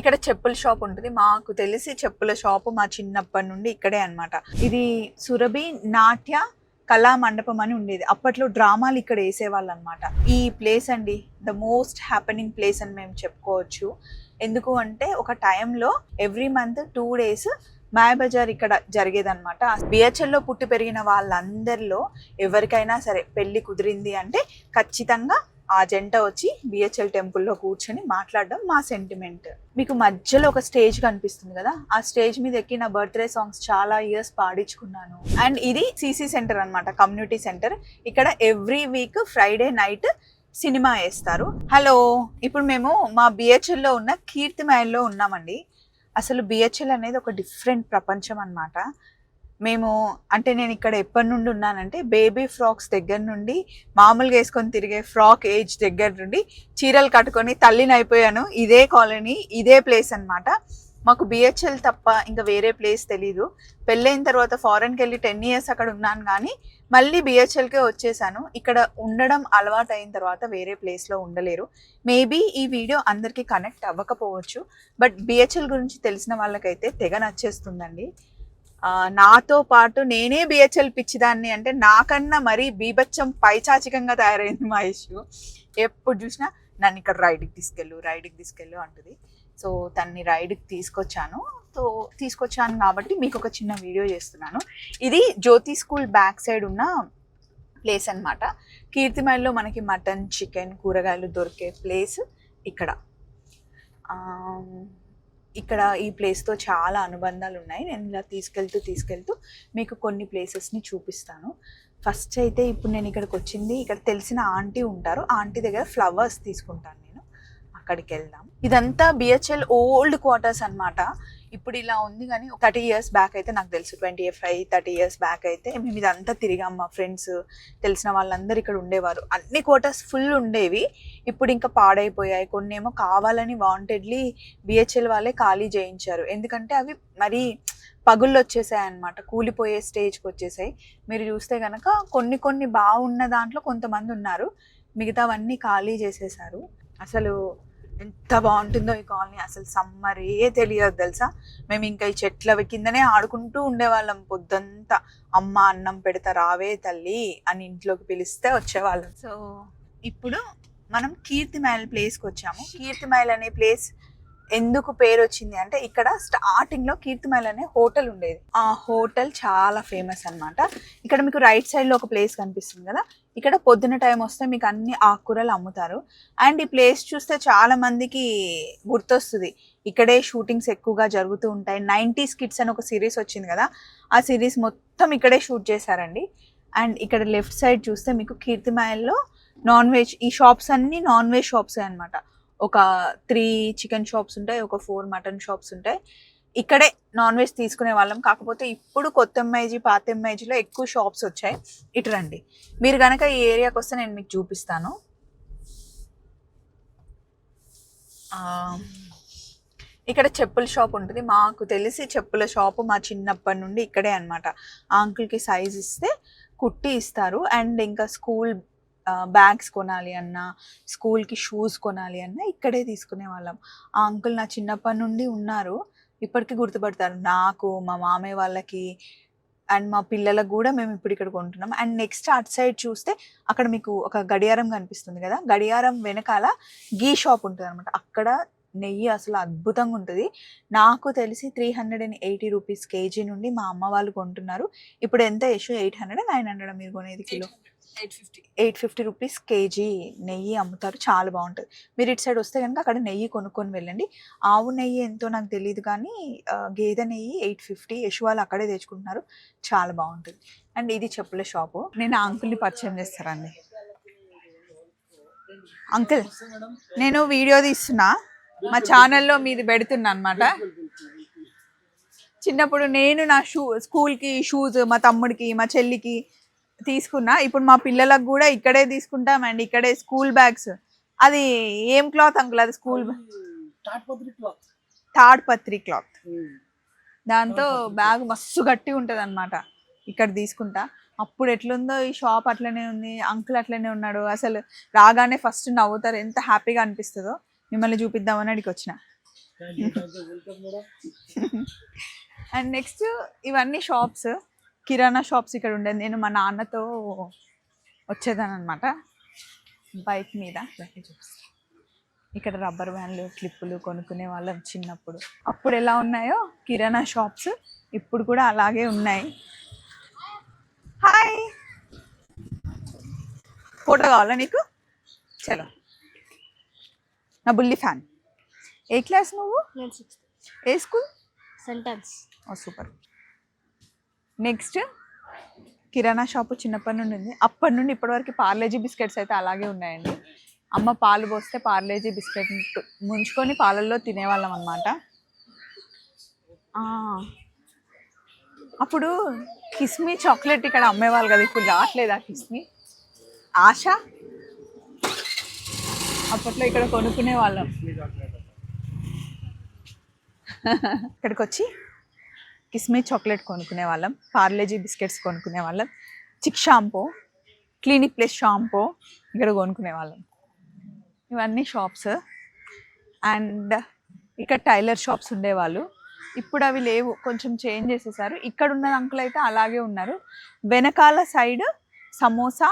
ఇక్కడ చెప్పుల షాప్ ఉంటుంది. మాకు తెలిసి చెప్పుల షాప్ మా చిన్నప్పటి నుండి ఇక్కడే అన్నమాట. ఇది సురభి నాట్య కళా మండపం అని ఉండేది. అప్పట్లో డ్రామాలు ఇక్కడ వేసేవాళ్ళు అనమాట ఈ ప్లేస్ అండి ద మోస్ట్ హ్యాపెనింగ్ ప్లేస్ అని మేము చెప్పుకోవచ్చు. ఎందుకు అంటే ఒక టైంలో every month two days Mayabazar ఇక్కడ జరిగేదన్నమాట. బిహెచ్ఎల్లో లో పుట్టి పెరిగిన వాళ్ళందరిలో ఎవరికైనా సరే పెళ్ళి కుదిరింది అంటే ఖచ్చితంగా ఆ జంట వచ్చి బిహెచ్ఎల్ టెంపుల్లో కూర్చొని మాట్లాడడం మా సెంటిమెంట్ మీకు మధ్యలో ఒక స్టేజ్ కనిపిస్తుంది కదా ఆ స్టేజ్ మీద ఎక్కి నా బర్త్డే సాంగ్స్ చాలా ఇయర్స్ పాడించుకున్నాను. అండ్ ఇది సిసి సెంటర్ అనమాట కమ్యూనిటీ సెంటర్ ఇక్కడ every week Friday night cinema వేస్తారు. హలో ఇప్పుడు మేము మా బిహెచ్ఎల్లో ఉన్న ఉన్న కీర్తిమయల్లో ఉన్నామండి. అసలు బిహెచ్ఎల్ అనేది ఒక డిఫరెంట్ ప్రపంచం అనమాట మేము అంటే నేను ఇక్కడ ఎప్పటి నుండి ఉన్నానంటే బేబీ ఫ్రాక్స్ దగ్గర నుండి మామూలుగా వేసుకొని తిరిగే ఫ్రాక్ ఏజ్ దగ్గర నుండి చీరలు కట్టుకొని తల్లిని అయిపోయాను. ఇదే కాలనీ ఇదే ప్లేస్ అన్నమాట. మాకు బిహెచ్ఎల్ తప్ప ఇంకా వేరే ప్లేస్ తెలీదు. పెళ్ళైన తర్వాత ఫారెన్కి వెళ్ళి టెన్ ఇయర్స్ అక్కడ ఉన్నాను కానీ మళ్ళీ బిహెచ్ఎల్కే వచ్చేసాను. ఇక్కడ ఉండడం అలవాటు అయిన తర్వాత వేరే ప్లేస్లో ఉండలేరు. మేబీ ఈ వీడియో అందరికీ కనెక్ట్ అవ్వకపోవచ్చు బట్ బిహెచ్ఎల్ గురించి తెలిసిన వాళ్ళకైతే తెగ నచ్చేస్తుందండి. నాతో పాటు నేనే బిహెచ్ఎల్ పిచ్చిదాన్ని అంటే నాకన్నా మరీ బీభత్సం పైచాచికంగా తయారైంది మా ఇష్యూ ఎప్పుడు చూసినా నన్ను ఇక్కడ రైడ్కి తీసుకెళ్ళు రైడ్కి తీసుకెళ్ళు అంటుంది. సో తన్ని రైడ్కి తీసుకొచ్చాను. సో తీసుకొచ్చాను కాబట్టి మీకు ఒక చిన్న వీడియో చేస్తున్నాను. ఇది జ్యోతి స్కూల్ బ్యాక్ సైడ్ ఉన్న ప్లేస్ అన్నమాట. కీర్తిమయల్లో మనకి మటన్ చికెన్ కూరగాయలు దొరికే ప్లేస్ ఇక్కడ. ఇక్కడ ఈ ప్లేస్తో చాలా అనుబంధాలు ఉన్నాయి నేను ఇలా తీసుకెళ్తూ తీసుకెళ్తూ మీకు కొన్ని ప్లేసెస్ని చూపిస్తాను. ఫస్ట్ అయితే ఇప్పుడు నేను ఇక్కడికి వచ్చింది. ఇక్కడ తెలిసిన ఆంటీ ఉంటారు. ఆంటీ దగ్గర ఫ్లవర్స్ తీసుకుంటాను నేను. అక్కడికి వెళ్దాం. ఇదంతా బిహెచ్ఎల్ ఓల్డ్ క్వార్టర్స్ అన్నమాట. ఇప్పుడు ఇలా ఉంది కానీ థర్టీ ఇయర్స్ బ్యాక్ అయితే నాకు తెలుసు twenty five thirty years back అయితే మేము ఇదంతా తిరిగాం మా ఫ్రెండ్స్ తెలిసిన వాళ్ళందరూ ఇక్కడ ఉండేవారు. అన్ని క్వార్టర్స్ ఫుల్ ఉండేవి. ఇప్పుడు ఇంకా పాడైపోయాయి. కొన్ని ఏమో కావాలని వాంటెడ్లీ బిహెచ్ఎల్ వాళ్ళే ఖాళీ చేయించారు. ఎందుకంటే అవి మరి పగుళ్ళు వచ్చేసాయి అనమాట కూలిపోయే స్టేజ్కి వచ్చేసాయి. మీరు చూస్తే కనుక కొన్ని కొన్ని బాగున్న దాంట్లో కొంతమంది ఉన్నారు. మిగతావన్నీ ఖాళీ చేసేసారు. అసలు ఎంత బాగుంటుందో ఈ కాలనీ. అసలు సమ్మరే తెలియదు తెలుసా? మేము ఇంకా ఈ చెట్ల కిందనే ఆడుకుంటూ ఉండేవాళ్ళం పొద్దంతా. అమ్మ అన్నం పెడతా రావే తల్లి అని ఇంట్లోకి పిలిస్తే వచ్చేవాళ్ళం. సో ఇప్పుడు మనం కీర్తిమైల్ ప్లేస్కి వచ్చాము. కీర్తిమైల్ అనే ప్లేస్ ఎందుకు పేరు వచ్చింది అంటే ఇక్కడ స్టార్టింగ్లో కీర్తిమైల్ అనే హోటల్ ఉండేది. ఆ హోటల్ చాలా ఫేమస్ అన్నమాట. ఇక్కడ మీకు రైట్ సైడ్లో ఒక ప్లేస్ కనిపిస్తుంది కదా? ఇక్కడ పొద్దున టైం వస్తే మీకు అన్ని ఆకుకూరలు అమ్ముతారు. అండ్ ఈ ప్లేస్ చూస్తే చాలా మందికి గుర్తొస్తుంది. ఇక్కడే షూటింగ్స్ ఎక్కువగా జరుగుతూ ఉంటాయి. నైంటీస్ కిడ్స్ అని ఒక సిరీస్ వచ్చింది కదా? ఆ సిరీస్ మొత్తం ఇక్కడే షూట్ చేశారండి. అండ్ ఇక్కడ లెఫ్ట్ సైడ్ చూస్తే మీకు కీర్తిమాయల్లో నాన్ వెజ్ ఈ షాప్స్ అన్ని నాన్ వెజ్ షాప్స్ అన్నమాట. ఒక త్రీ చికెన్ షాప్స్ ఉంటాయి ఒక ఫోర్ మటన్ షాప్స్ ఉంటాయి. ఇక్కడే నాన్ వెజ్ తీసుకునే వాళ్ళం. కాకపోతే ఇప్పుడు కొత్త ఎంఐజీ పాత ఎంఐజీలో ఎక్కువ షాప్స్ వచ్చాయి. ఇటు రండి. మీరు కనుక ఈ ఏరియాకి వస్తే నేను మీకు చూపిస్తాను. ఇక్కడ చెప్పుల షాప్ ఉంటుంది. మాకు తెలిసి చెప్పుల షాప్ మా చిన్నప్పటి నుండి ఇక్కడే అనమాట ఆ అంకుల్కి సైజ్ ఇస్తే కుట్టి ఇస్తారు. అండ్ ఇంకా స్కూల్ బ్యాగ్స్ కొనాలి అన్నా స్కూల్కి షూస్ కొనాలి అన్నా ఇక్కడే తీసుకునే వాళ్ళం. ఆ అంకుల్ నా చిన్నప్పటి నుండి ఉన్నారు. ఇప్పటికీ గుర్తుపడతారు. నాకు మా మామయ్య వాళ్ళకి అండ్ మా పిల్లలకు కూడా మేము ఇప్పుడు ఇక్కడ కొంటున్నాం. అండ్ నెక్స్ట్ అటు సైడ్ చూస్తే అక్కడ మీకు ఒక గడియారం కనిపిస్తుంది కదా? గడియారం వెనకాల గీ షాప్ ఉంటుంది అనమాట అక్కడ నెయ్యి అసలు అద్భుతంగా ఉంటుంది నాకు తెలిసి three hundred and eighty rupees KG నుండి మా అమ్మ వాళ్ళు కొంటున్నారు. ఇప్పుడు ఎంత ఇష్యూ ఎయిట్ హండ్రెడ్ నైన్ హండ్రెడ్ మీరు కొనేది kilo? Eight fifty eight fifty rupees KG నెయ్యి అమ్ముతారు. చాలా బాగుంటుంది మీరు ఇటు సైడ్ వస్తే కనుక అక్కడ నెయ్యి కొనుక్కొని వెళ్ళండి. ఆవు నెయ్యి ఎంతో నాకు తెలియదు కానీ గేదె నెయ్యి ఎయిట్ ఫిఫ్టీ యశువాళ్ళు అక్కడే తెచ్చుకుంటున్నారు. చాలా బాగుంటుంది అండ్ ఇది చెప్పుల షాపు. నేను ఆ అంకుల్ని పరిచయం చేస్తారండి అంకుల్ నేను వీడియో తీస్తున్నా. మా ఛానల్లో మీది పెడుతున్నా అనమాట చిన్నప్పుడు నేను నా షూ స్కూల్కి షూస్ మా తమ్ముడికి మా చెల్లికి తీసుకున్నా. ఇప్పుడు మా పిల్లలకు కూడా ఇక్కడే తీసుకుంటామండి ఇక్కడే స్కూల్ బ్యాగ్స్. అది ఏం క్లాత్ అంకుల్? అది స్కూల్ తాట్పత్రి క్లాత్. థర్డ్ పత్రి క్లాత్ దాంతో బ్యాగ్ మస్తు గట్టి ఉంటుంది అనమాట ఇక్కడ తీసుకుంటా. అప్పుడు ఎట్లుందో ఈ షాప్ అట్లనే ఉంది అంకుల్ అట్లనే ఉన్నాడు. అసలు రాగానే ఫస్ట్ నవ్వుతారు. ఎంత హ్యాపీగా అనిపిస్తుందో. మిమ్మల్ని చూపిద్దామని అడిగి వచ్చిన అండ్ నెక్స్ట్ ఇవన్నీ షాప్స్ కిరాణా షాప్స్ ఇక్కడ ఉండేది నేను మా నాన్నతో వచ్చేదాన్ని అనమాట బైక్ మీద. ఇక్కడ రబ్బర్ బ్యాండ్లు క్లిప్పులు కొనుక్కునే వాళ్ళం చిన్నప్పుడు. అప్పుడు ఎలా ఉన్నాయో కిరాణా షాప్స్ ఇప్పుడు కూడా అలాగే ఉన్నాయి. హాయ్ ఫోటో కావాలా నీకు? చలో. నా బుల్లి ఫ్యాన్. ఏ క్లాస్ నువ్వు? నేను సిక్స్త్ ఏ స్కూల్? సెంటెన్స్ ఓ సూపర్. నెక్స్ట్ కిరాణా షాపు చిన్నప్పటి నుండి ఉంది. అప్పటి నుండి ఇప్పటివరకు పార్లేజీ బిస్కెట్స్ అయితే అలాగే ఉన్నాయండి. అమ్మ పాలు పోస్తే పార్లేజీ బిస్కెట్ ముంచుకొని పాలల్లో తినేవాళ్ళం అనమాట అప్పుడు కిస్మీ చాక్లెట్ ఇక్కడ అమ్మేవాళ్ళు కదా ఇప్పుడు రావట్లేదు ఆ కిస్మీ? ఆశ? అప్పట్లో ఇక్కడ కొనుక్కునే వాళ్ళం. ఇక్కడికి వచ్చి కిస్మీ చాక్లెట్ కొనుక్కునే వాళ్ళం పార్లేజీ బిస్కెట్స్ కొనుక్కునే వాళ్ళం Chik shampoo clinic plus shampoo ఇక్కడ కొనుక్కునే వాళ్ళం. ఇవన్నీ షాప్స్. అండ్ ఇక్కడ టైలర్ షాప్స్ ఉండేవాళ్ళు ఇప్పుడు అవి లేవు కొంచెం చేంజ్ చేసేసారు. ఇక్కడ ఉన్న అంకుల్ అయితే అలాగే ఉన్నారు. వెనకాల సైడ్ సమోసా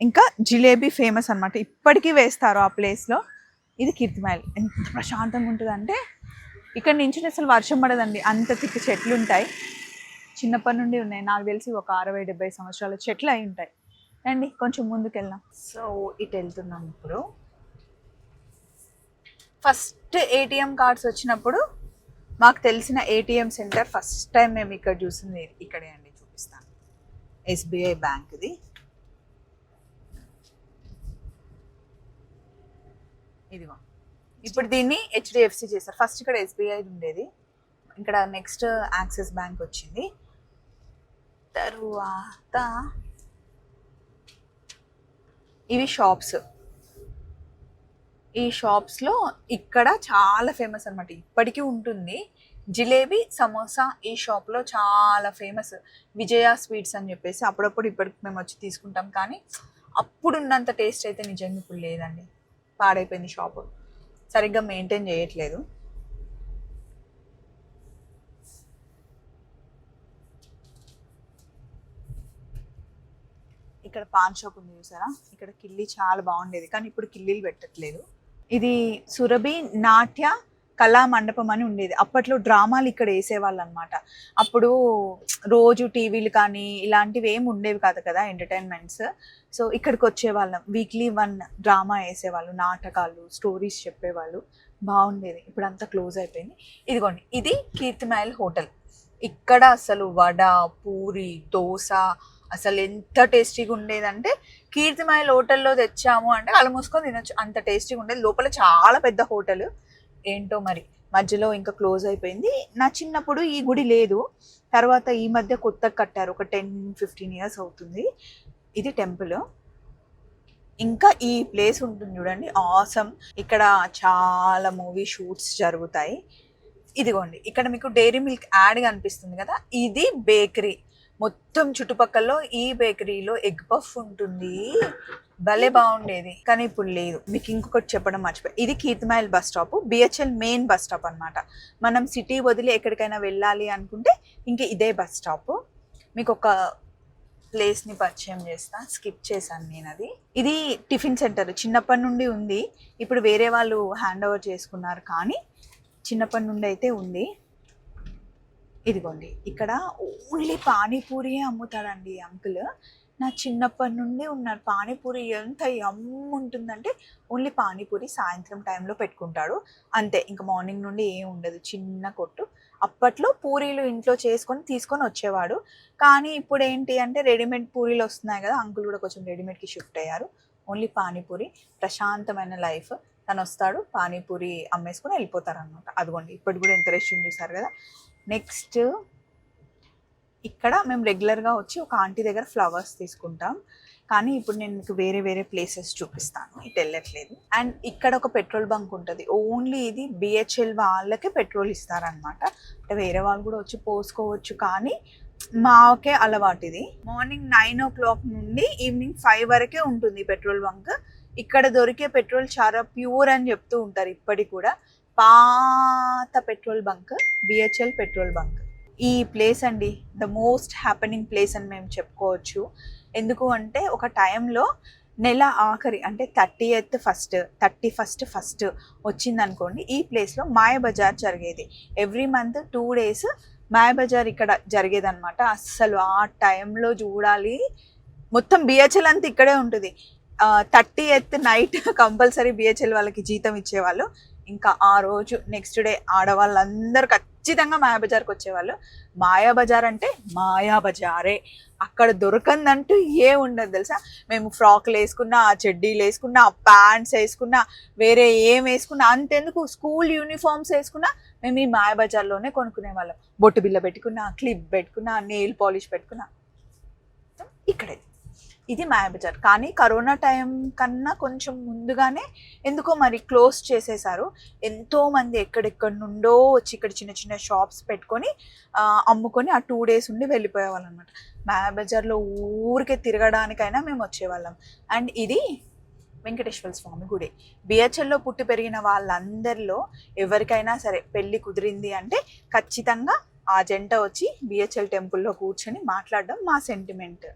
ఇంకా జిలేబీ ఫేమస్ అన్నమాట. ఇప్పటికీ వేస్తారు ఆ ప్లేస్లో ఇది కీర్తిమాయల్ ఎంత ప్రశాంతంగా ఉంటుందంటే ఇక్కడ నుంచి అసలు వర్షం పడదండి. అంత తిక్కు చెట్లు ఉంటాయి. చిన్నప్పటి నుండి ఉన్నాయి. నాకు తెలిసి ఒక అరవై డెబ్బై సంవత్సరాల చెట్లు అయి ఉంటాయి. రండి కొంచెం ముందుకెళ్ళాం సో ఇటు వెళ్తున్నాం ఇప్పుడు. ఫస్ట్ ఏటీఎం కార్డ్స్ వచ్చినప్పుడు మాకు తెలిసిన ఏటీఎం సెంటర్ ఫస్ట్ టైం మేము ఇక్కడ చూసింది ఇక్కడే అండి చూపిస్తాను. ఎస్బీఐ బ్యాంక్ది ఇదిగో. ఇప్పుడు దీన్ని హెచ్డిఎఫ్సి చేశారు. ఫస్ట్ ఇక్కడ ఎస్బీఐ ఉండేది. ఇక్కడ నెక్స్ట్ యాక్సిస్ బ్యాంక్ వచ్చింది. తరువాత ఇవి షాప్స్ ఈ షాప్స్లో ఇక్కడ చాలా ఫేమస్ అనమాట ఇప్పటికీ ఉంటుంది. జిలేబీ సమోసా ఈ షాప్లో చాలా ఫేమస్ విజయ స్వీట్స్ అని చెప్పేసి అప్పుడప్పుడు ఇప్పటికి మేము వచ్చి తీసుకుంటాం. కానీ అప్పుడు ఉన్నంత టేస్ట్ అయితే నిజంగా ఇప్పుడు లేదండి. పాడైపోయింది షాప్. సరిగ్గా మెయింటైన్ చేయట్లేదు. ఇక్కడ పాన్ షాప్ ఉంది చూసారా? ఇక్కడ కిల్లి చాలా బాగుండేది. కానీ ఇప్పుడు కిల్లీలు పెట్టట్లేదు. ఇది సురభి నాట్య కళా మండపం అని ఉండేది. అప్పట్లో డ్రామాలు ఇక్కడ వేసేవాళ్ళు అనమాట అప్పుడు రోజు టీవీలు కానీ ఇలాంటివి ఏమి ఉండేవి కాదు కదా ఎంటర్టైన్మెంట్స్. సో ఇక్కడికి వచ్చేవాళ్ళం. వీక్లీ వన్ డ్రామా వేసేవాళ్ళు నాటకాలు స్టోరీస్ చెప్పేవాళ్ళు. బాగుండేది. ఇప్పుడు అంతా క్లోజ్ అయిపోయింది. ఇదిగోండి. ఇది కీర్తిమాయల్ హోటల్. ఇక్కడ అసలు వడ పూరి దోశ అసలు ఎంత టేస్టీగా ఉండేదంటే కీర్తిమాయల్ హోటల్లో తెచ్చాము అంటే అలా మూసుకొని తినొచ్చు. అంత టేస్టీగా ఉండేది. లోపల చాలా పెద్ద హోటల్. ఏంటో మరి. మధ్యలో ఇంకా క్లోజ్ అయిపోయింది. నా చిన్నప్పుడు ఈ గుడి లేదు. తర్వాత ఈ మధ్య కొత్తగా కట్టారు. ఒక టెన్ ఫిఫ్టీన్ ఇయర్స్ అవుతుంది. ఇది టెంపుల్. ఇంకా ఈ ప్లేస్ ఉంటుంది చూడండి. ఆసమ్. ఇక్కడ చాలా మూవీ షూట్స్ జరుగుతాయి. ఇదిగోండి. ఇక్కడ మీకు డైరీ మిల్క్ యాడ్ కనిపిస్తుంది కదా. ఇది బేకరీ. మొత్తం చుట్టుపక్కల ఈ బేకరీలో ఎగ్ పఫ్ ఉంటుంది. భలే బాగుండేది. కానీ ఇప్పుడు లేదు. మీకు ఇంకొకటి చెప్పడం మర్చిపోయి. ఇది కీర్తిమాయిల్ bus stop. BHEL main bus stop అన్నమాట. మనం సిటీ వదిలి ఎక్కడికైనా వెళ్ళాలి అనుకుంటే ఇంక ఇదే బస్ స్టాప్. మీకు ఒక ప్లేస్ని పరిచయం చేస్తా. స్కిప్ చేశాను నేను అది. ఇది టిఫిన్ సెంటర్. చిన్నప్పటి నుండి ఉంది. ఇప్పుడు వేరే వాళ్ళు హ్యాండ్ ఓవర్ చేసుకున్నారు కానీ చిన్నప్పటి నుండి అయితే ఉంది. ఇదిగోండి ఇక్కడ ఓన్లీ పానీపూరియే అమ్ముతాడండి ఈ అంకుల్. నా చిన్నప్పటి నుండి ఉన్నారు. పానీపూరి ఎంత యమ్ ఉంటుందంటే ఓన్లీ పానీపూరి సాయంత్రం టైంలో పెట్టుకుంటాడు. అంతే ఇంకా మార్నింగ్ నుండి ఏం ఉండదు. చిన్న కొట్టు. అప్పట్లో పూరీలు ఇంట్లో చేసుకొని తీసుకొని వచ్చేవాడు. కానీ ఇప్పుడు ఏంటి అంటే రెడీమేడ్ పూరీలు వస్తున్నాయి కదా అంకుల్ కూడా కొంచెం రెడీమేడ్కి షిఫ్ట్ అయ్యారు. ఓన్లీ పానీపూరి ప్రశాంతమైన లైఫ్. తను వస్తాడు పానీపూరి అమ్మేసుకొని వెళ్ళిపోతారు అనమాట అదిగోండి ఇప్పుడు కూడా ఎంత రెస్ట్ చూసారు కదా. నెక్స్ట్ ఇక్కడ మేము రెగ్యులర్గా వచ్చి ఒక ఆంటీ దగ్గర ఫ్లవర్స్ తీసుకుంటాం. కానీ ఇప్పుడు నేను మీకు వేరే వేరే ప్లేసెస్ చూపిస్తాను. ఇటు వెళ్ళట్లేదు. అండ్ ఇక్కడ ఒక పెట్రోల్ బంక్ ఉంటుంది. ఓన్లీ ఇది బిహెచ్ఎల్ వాళ్ళకే పెట్రోల్ ఇస్తారనమాట అంటే వేరే వాళ్ళు కూడా వచ్చి పోసుకోవచ్చు. కానీ మాకే అలవాటు ఇది. మార్నింగ్ నైన్ ఓ క్లాక్ నుండి ఈవినింగ్ ఫైవ్ వరకే ఉంటుంది పెట్రోల్ బంక్ ఇక్కడ దొరికే పెట్రోల్ చాలా ప్యూర్ అని చెప్తూ ఉంటారు ఇప్పటికి కూడా. పాత petrol bunk BHEL petrol bunk. ఈ ప్లేస్ అండి ద మోస్ట్ హ్యాపెనింగ్ ప్లేస్ అని మేము చెప్పుకోవచ్చు. ఎందుకు అంటే ఒక టైంలో నెల ఆఖరి అంటే thirty eighth first thirty first first వచ్చింది అనుకోండి ఈ ప్లేస్లో మాయ బజార్ జరిగేది. Every month two days Maya Bazar ఇక్కడ జరిగేదన్నమాట. అస్సలు ఆ టైంలో చూడాలి. మొత్తం బిహెచ్ఎల్ అంతా ఇక్కడే ఉంటుంది. Thirty eighth night compulsory BHEL వాళ్ళకి జీతం ఇచ్చేవాళ్ళు. ఇంకా ఆ రోజు నెక్స్ట్ డే ఆడవాళ్ళందరూ ఖచ్చితంగా మాయాబజార్కి వచ్చేవాళ్ళు. మాయాబజార్ అంటే మాయాబజారే. అక్కడ దొరకందంటూ ఏ ఉండదు తెలుసా? మేము ఫ్రాక్లు వేసుకున్నా చెడ్డీలు వేసుకున్నా ప్యాంట్స్ వేసుకున్నా వేరే ఏం వేసుకున్నా అంతెందుకు? స్కూల్ యూనిఫామ్స్ వేసుకున్నా మేము ఈ మాయాబజార్లోనే కొనుక్కునే వాళ్ళం బొట్టు బిల్ల పెట్టుకున్నా క్లిప్ పెట్టుకున్నా నెయిల్ పాలిష్ పెట్టుకున్నా. ఇక్కడే. ఇది మాయాబజార్ కానీ కరోనా టైం కన్నా కొంచెం ముందుగానే ఎందుకో మరి క్లోజ్ చేసేసారు. ఎంతోమంది ఎక్కడెక్కడి ఎక్కడెక్కడ నుండో వచ్చి ఇక్కడ చిన్న చిన్న షాప్స్ పెట్టుకొని అమ్ముకొని ఆ టూ డేస్ ఉండి వెళ్ళిపోయేవాళ్ళం అనమాట మాయాబజార్లో ఊరికే తిరగడానికైనా మేము వచ్చేవాళ్ళం. అండ్ ఇది వెంకటేశ్వర స్వామి గుడి. బిహెచ్ఎల్లో పుట్టి పెరిగిన వాళ్ళందరిలో ఎవరికైనా సరే పెళ్ళి కుదిరింది అంటే ఖచ్చితంగా ఆ జంట వచ్చి బిహెచ్ఎల్ టెంపుల్లో కూర్చొని మాట్లాడడం మా సెంటిమెంట్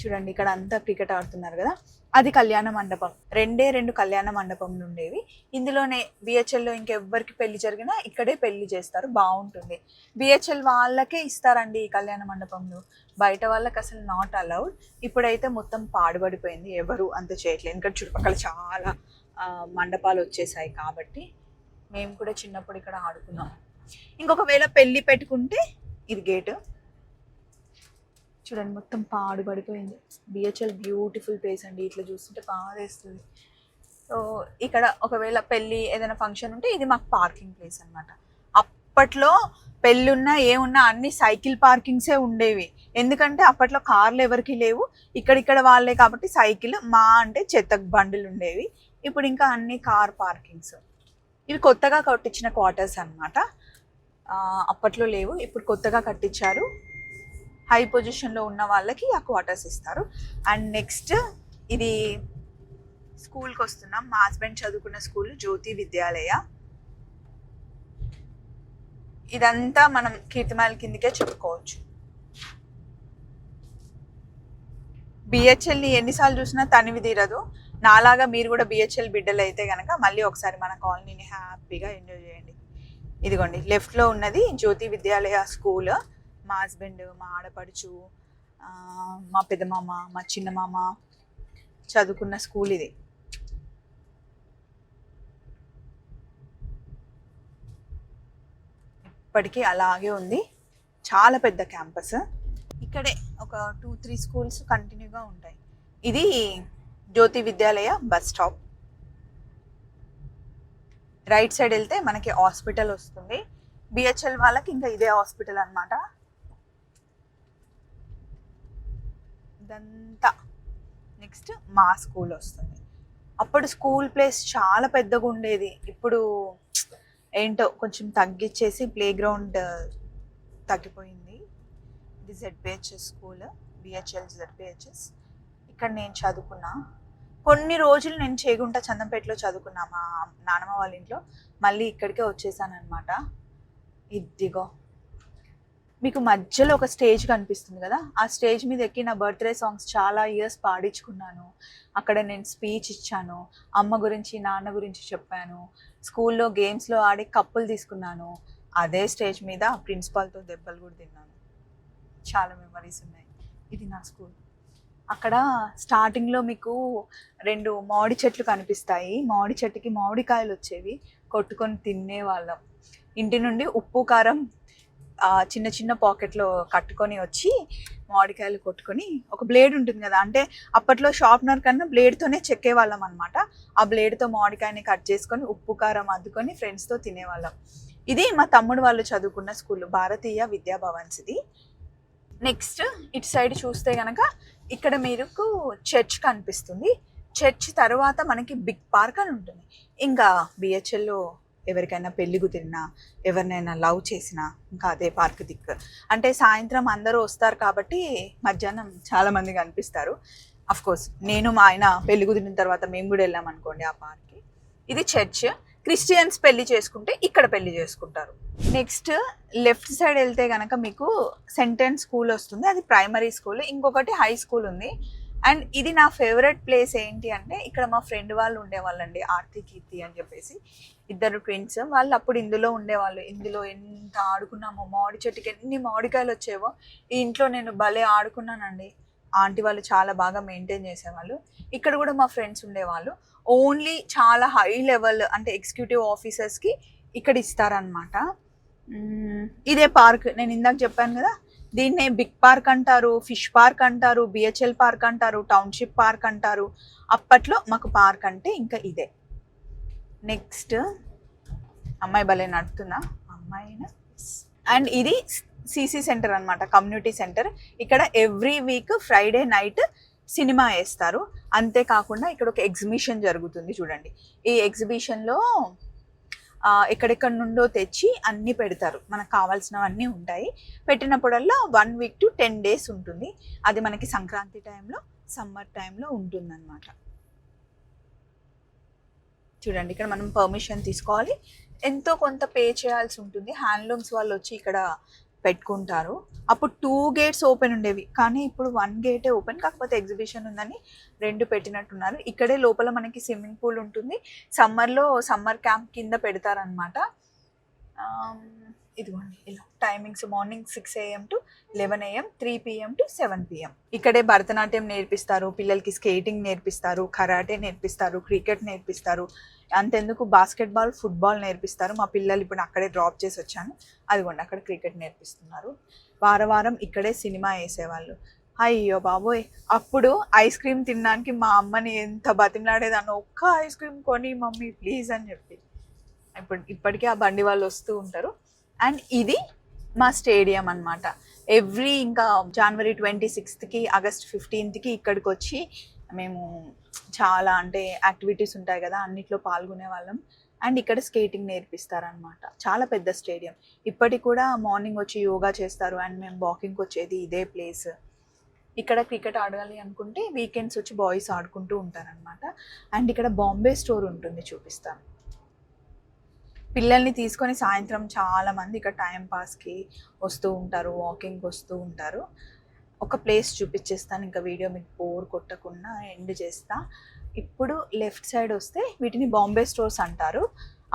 చూడండి ఇక్కడ అంతా క్రికెట్ ఆడుతున్నారు కదా. అది కళ్యాణ మండపం. రెండే రెండు కళ్యాణ మండపంలు ఉండేవి ఇందులోనే బిహెచ్ఎల్లో ఇంకెవ్వరికి పెళ్ళి జరిగినా ఇక్కడే పెళ్ళి చేస్తారు. బాగుంటుంది. బిహెచ్ఎల్ వాళ్ళకే ఇస్తారండి ఈ కళ్యాణ మండపంలో. బయట వాళ్ళకి అసలు నాట్ అలౌడ్ ఇప్పుడైతే మొత్తం పాడుబడిపోయింది. ఎవరు అంత చేయట్లేదు. ఎందుకంటే చుట్టుపక్కల చాలా మండపాలు వచ్చేసాయి కాబట్టి మేము కూడా చిన్నప్పుడు ఇక్కడ ఆడుకున్నాం. ఇంకొకవేళ పెళ్ళి పెట్టుకుంటే ఇది గేటు చూడండి మొత్తం పాడుపడిపోయింది బిహెచ్ఎల్ బ్యూటిఫుల్ ప్లేస్ అండి. ఇట్లా చూస్తుంటే బాగా వేస్తుంది సో ఇక్కడ ఒకవేళ పెళ్ళి ఏదైనా ఫంక్షన్ ఉంటే ఇది మాకు పార్కింగ్ ప్లేస్ అన్నమాట. అప్పట్లో పెళ్ళున్నా ఏమున్నా అన్ని సైకిల్ పార్కింగ్సే ఉండేవి. ఎందుకంటే అప్పట్లో కార్లు ఎవరికి లేవు. ఇక్కడిక్కడ వాళ్ళే కాబట్టి సైకిల్ మా అంటే చెత్త బండులు ఉండేవి. ఇప్పుడు ఇంకా అన్ని కార్ పార్కింగ్స్ ఇవి కొత్తగా కట్టించిన క్వార్టర్స్ అన్నమాట. అప్పట్లో లేవు. ఇప్పుడు కొత్తగా కట్టించారు. హై పొజిషన్లో ఉన్న వాళ్ళకి ఆ క్వార్టర్స్ ఇస్తారు. అండ్ నెక్స్ట్ ఇది స్కూల్కి వస్తున్నాం. మా హస్బెండ్ చదువుకున్న స్కూల్ జ్యోతి విద్యాలయ. ఇదంతా మనం కీర్తిమాల కిందకే చెప్పుకోవచ్చు. బిహెచ్ఎల్ని ఎన్నిసార్లు చూసినా తనివి తీరదు. నాలాగా మీరు కూడా బిహెచ్ఎల్ బిడ్డలు అయితే కనుక మళ్ళీ ఒకసారి మన కాలనీని హ్యాపీగా ఎంజాయ్ చేయండి. ఇదిగోండి లెఫ్ట్లో ఉన్నది జ్యోతి విద్యాలయ స్కూల్. మా హస్బెండ్ మా ఆడపడుచు మా పెద్దమామ మా చిన్నమామ చదువుకున్న స్కూల్ ఇది. ఇప్పటికీ అలాగే ఉంది. చాలా పెద్ద క్యాంపస్. ఇక్కడే ఒక టూ త్రీ స్కూల్స్ కంటిన్యూగా ఉంటాయి. ఇది Jyothi Vidyalaya bus stop. Right side వెళ్తే మనకి హాస్పిటల్ వస్తుంది. బిహెచ్ఎల్ వాళ్ళకి ఇంకా ఇదే హాస్పిటల్ అనమాట ఇదంతా. నెక్స్ట్ మా స్కూల్ వస్తుంది. అప్పుడు స్కూల్ ప్లేస్ చాలా పెద్దగా ఉండేది. ఇప్పుడు ఏంటో కొంచెం తగ్గించేసి ప్లే గ్రౌండ్ తగ్గిపోయింది. ఇది జెడ్పిహెచ్ఎస్ స్కూల్ బిహెచ్ఎల్ జెడ్పిహెచ్ఎస్ ఇక్కడ నేను చదువుకున్నా. కొన్ని రోజులు నేను చేగుంట చందంపేటలో చదువుకున్నా మా నానమ్మ వాళ్ళ ఇంట్లో. మళ్ళీ ఇక్కడికే వచ్చేసాను అనమాట ఇదిగో మీకు మధ్యలో ఒక స్టేజ్ కనిపిస్తుంది కదా? ఆ స్టేజ్ మీద ఎక్కి నా బర్త్డే సాంగ్స్ చాలా ఇయర్స్ పాడించుకున్నాను. అక్కడ నేను స్పీచ్ ఇచ్చాను. అమ్మ గురించి నాన్న గురించి చెప్పాను. స్కూల్లో గేమ్స్లో ఆడి కప్పులు తీసుకున్నాను. అదే స్టేజ్ మీద ప్రిన్సిపాల్తో దెబ్బలు కూడా తిన్నాను. చాలా మెమరీస్ ఉన్నాయి. ఇది నా స్కూల్. అక్కడ స్టార్టింగ్లో మీకు రెండు మామిడి చెట్లు కనిపిస్తాయి. మామిడి చెట్టుకి మామిడికాయలు వచ్చేవి. కొట్టుకొని తినేవాళ్ళం. ఇంటి నుండి ఉప్పు కారం చిన్న చిన్న పాకెట్లో కట్టుకొని వచ్చి మామిడికాయలు కొట్టుకొని ఒక బ్లేడ్ ఉంటుంది కదా అంటే అప్పట్లో షార్ప్నర్ కన్నా బ్లేడ్తోనే చెక్కేవాళ్ళం అనమాట ఆ బ్లేడ్తో మామిడికాయని కట్ చేసుకొని ఉప్పు కారం అద్దుకొని ఫ్రెండ్స్తో తినేవాళ్ళం. ఇది మా తమ్ముడు వాళ్ళు చదువుకున్న స్కూల్ భారతీయ విద్యా భవన్స్ ఇది. నెక్స్ట్ ఇటు సైడ్ చూస్తే కనుక ఇక్కడ మీకు చర్చ్ కనిపిస్తుంది. చర్చ్ తర్వాత మనకి బిగ్ పార్క్ అని ఉంటుంది. ఇంకా బిహెచ్ఎల్లో ఎవరికైనా పెళ్ళి కుదిరినా ఎవరినైనా లవ్ చేసినా ఇంకా అదే పార్క్ దిక్ అంటే సాయంత్రం అందరూ వస్తారు కాబట్టి మధ్యాహ్నం చాలామంది కనిపిస్తారు. అఫ్ కోర్స్ నేను మా ఆయన పెళ్ళి కుదిరిన తర్వాత మేము కూడా వెళ్ళాం అనుకోండి ఆ పార్క్కి. ఇది చర్చ్. క్రిస్టియన్స్ పెళ్ళి చేసుకుంటే ఇక్కడ పెళ్ళి చేసుకుంటారు. నెక్స్ట్ లెఫ్ట్ సైడ్ వెళ్తే కనుక మీకు సెంటెన్స్ స్కూల్ వస్తుంది. అది ప్రైమరీ స్కూల్. ఇంకొకటి హై స్కూల్ ఉంది. అండ్ ఇది నా ఫేవరెట్ ప్లేస్ ఏంటి అంటే ఇక్కడ మా ఫ్రెండ్ వాళ్ళు ఉండేవాళ్ళండి ఆర్తి కీర్తి అని చెప్పేసి. ఇద్దరు ట్విన్స్ వాళ్ళు అప్పుడు ఇందులో ఉండేవాళ్ళు. ఇందులో ఎంత ఆడుకున్నామో మామిడి చెట్టుకి ఎన్ని మామిడికాయలు వచ్చేవో ఈ ఇంట్లో నేను భలే ఆడుకున్నానండి. ఆంటీ వాళ్ళు చాలా బాగా మెయింటైన్ చేసేవాళ్ళు. ఇక్కడ కూడా మా ఫ్రెండ్స్ ఉండేవాళ్ళు. ఓన్లీ చాలా హై లెవెల్ అంటే ఎగ్జిక్యూటివ్ ఆఫీసర్స్కి ఇక్కడ ఇస్తారనమాట ఇదే పార్క్ నేను ఇందాక చెప్పాను కదా దీన్నే బిగ్ పార్క్ అంటారు ఫిష్ పార్క్ అంటారు బిహెచ్ఎల్ పార్క్ అంటారు టౌన్షిప్ పార్క్ అంటారు. అప్పట్లో మాకు పార్క్ అంటే ఇంకా ఇదే. నెక్స్ట్ అమ్మాయి భలే నడుతుందా? అమ్మాయినా? అండ్ ఇది సిసి సెంటర్ అనమాట కమ్యూనిటీ సెంటర్. ఇక్కడ every week Friday night cinema వేస్తారు. అంతేకాకుండా ఇక్కడ ఒక ఎగ్జిబిషన్ జరుగుతుంది చూడండి. ఈ ఎగ్జిబిషన్లో ఎక్కడెక్కడ నుండో తెచ్చి అన్నీ పెడతారు. మనకు కావాల్సినవన్నీ ఉంటాయి. పెట్టినప్పుడల్లా one week to ten days ఉంటుంది. అది మనకి సంక్రాంతి టైంలో సమ్మర్ టైంలో ఉంటుందన్నమాట. చూడండి ఇక్కడ మనం పర్మిషన్ తీసుకోవాలి. ఎంతో కొంత పే చేయాల్సి ఉంటుంది. హ్యాండ్లూమ్స్ వాళ్ళు వచ్చి ఇక్కడ పెట్టుకుంటారు. అప్పుడు టూ గేట్స్ ఓపెన్ ఉండేవి. కానీ ఇప్పుడు వన్ గేటే ఓపెన్ కాకపోతే ఎగ్జిబిషన్ ఉందని రెండు పెట్టినట్టున్నారు. ఇక్కడే లోపల మనకి స్విమ్మింగ్ పూల్ ఉంటుంది. సమ్మర్లో సమ్మర్ క్యాంప్ కింద పెడతారనమాట ఇదిగోండి ఇలా. Timings morning six AM to eleven AM three PM to seven PM ఇక్కడే భరతనాట్యం నేర్పిస్తారు పిల్లలకి స్కేటింగ్ నేర్పిస్తారు కరాటే నేర్పిస్తారు క్రికెట్ నేర్పిస్తారు. అంతెందుకు బాస్కెట్బాల్ ఫుట్బాల్ నేర్పిస్తారు. మా పిల్లలు ఇప్పుడు అక్కడే డ్రాప్ చేసి వచ్చాను. అదిగోండి అక్కడ క్రికెట్ నేర్పిస్తున్నారు. వారం వారం ఇక్కడే సినిమా వేసేవాళ్ళు. అయ్యో బాబోయ్! అప్పుడు ఐస్ క్రీమ్ తినడానికి మా అమ్మని ఎంత బతిమలాడేదాన్ని. ఒక్క ఐస్ క్రీమ్ కొని మమ్మీ ప్లీజ్ అని చెప్పి. ఇప్పుడు ఇప్పటికీ ఆ బండి వాళ్ళు వస్తూ ఉంటారు. అండ్ ఇది మా స్టేడియం అనమాట ఎవ్రీ ఇంకా జనవరి ట్వంటీ సిక్స్త్కి ఆగస్ట్ ఫిఫ్టీన్త్కి ఇక్కడికి వచ్చి మేము చాలా అంటే యాక్టివిటీస్ ఉంటాయి కదా అన్నిట్లో పాల్గొనే వాళ్ళం. అండ్ ఇక్కడ స్కేటింగ్ నేర్పిస్తారనమాట చాలా పెద్ద స్టేడియం. ఇప్పటికి కూడా మార్నింగ్ వచ్చి యోగా చేస్తారు అండ్ మేము వాకింగ్కి వచ్చేది ఇదే ప్లేస్ ఇక్కడ క్రికెట్ ఆడాలి అనుకుంటే వీకెండ్స్ వచ్చి బాయ్స్ ఆడుకుంటూ ఉంటారనమాట అండ్ ఇక్కడ బాంబే స్టోర్ ఉంటుంది చూపిస్తాను. పిల్లల్ని తీసుకొని సాయంత్రం చాలా మంది ఇక్కడ టైం పాస్కి వస్తూ ఉంటారు వాకింగ్కి వస్తూ ఉంటారు. ఒక ప్లేస్ చూపించేస్తాను ఇంకా వీడియో మీకు బోర్ కొట్టకుండా ఎండ్ చేస్తా. ఇప్పుడు లెఫ్ట్ సైడ్ వస్తే వీటిని బాంబే స్టోర్స్ అంటారు.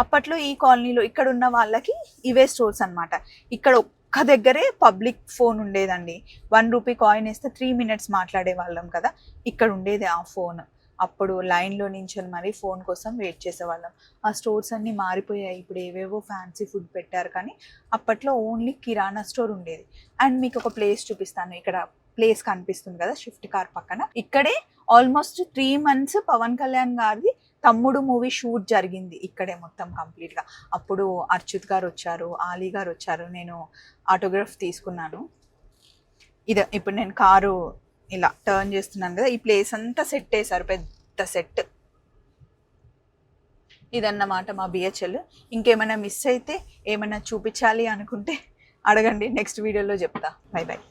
అప్పట్లో ఈ కాలనీలో ఇక్కడ ఉన్న వాళ్ళకి ఇవే స్టోర్స్ అన్నమాట. ఇక్కడ ఒక్క దగ్గరే పబ్లిక్ ఫోన్ ఉండేదండి. వన్ రూపీ కాయిన్ వేస్తే త్రీ మినిట్స్ మాట్లాడే వాళ్ళం కదా. ఇక్కడ ఉండేది ఆ ఫోన్ అప్పుడు లైన్లో నించొని మరీ ఫోన్ కోసం వెయిట్ చేసేవాళ్ళం. ఆ స్టోర్స్ అన్నీ మారిపోయాయి. ఇప్పుడు ఏవేవో ఫ్యాన్సీ ఫుడ్ పెట్టారు కానీ అప్పట్లో ఓన్లీ కిరాణా స్టోర్ ఉండేది. అండ్ మీకు ఒక ప్లేస్ చూపిస్తాను. ఇక్కడ ప్లేస్ కనిపిస్తుంది కదా షిఫ్ట్ కార్ పక్కన. ఇక్కడే almost three months Pawan Kalyan గారిది తమ్ముడు మూవీ షూట్ జరిగింది. ఇక్కడే మొత్తం కంప్లీట్గా అప్పుడు అర్చిత్ గారు వచ్చారు ఆలీ గారు వచ్చారు. నేను ఆటోగ్రాఫ్ తీసుకున్నాను. ఇదే ఇప్పుడు నేను కారు ఇలా టర్న్ చేస్తున్నాను కదా ఈ ప్లేస్ అంతా సెట్ వేశారు పెద్ద సెట్ ఇదన్నమాట మా బిహెచ్ఎల్ ఇంకేమైనా మిస్ అయితే ఏమైనా చూపించాలి అనుకుంటే అడగండి నెక్స్ట్ వీడియోలో చెప్తా. By by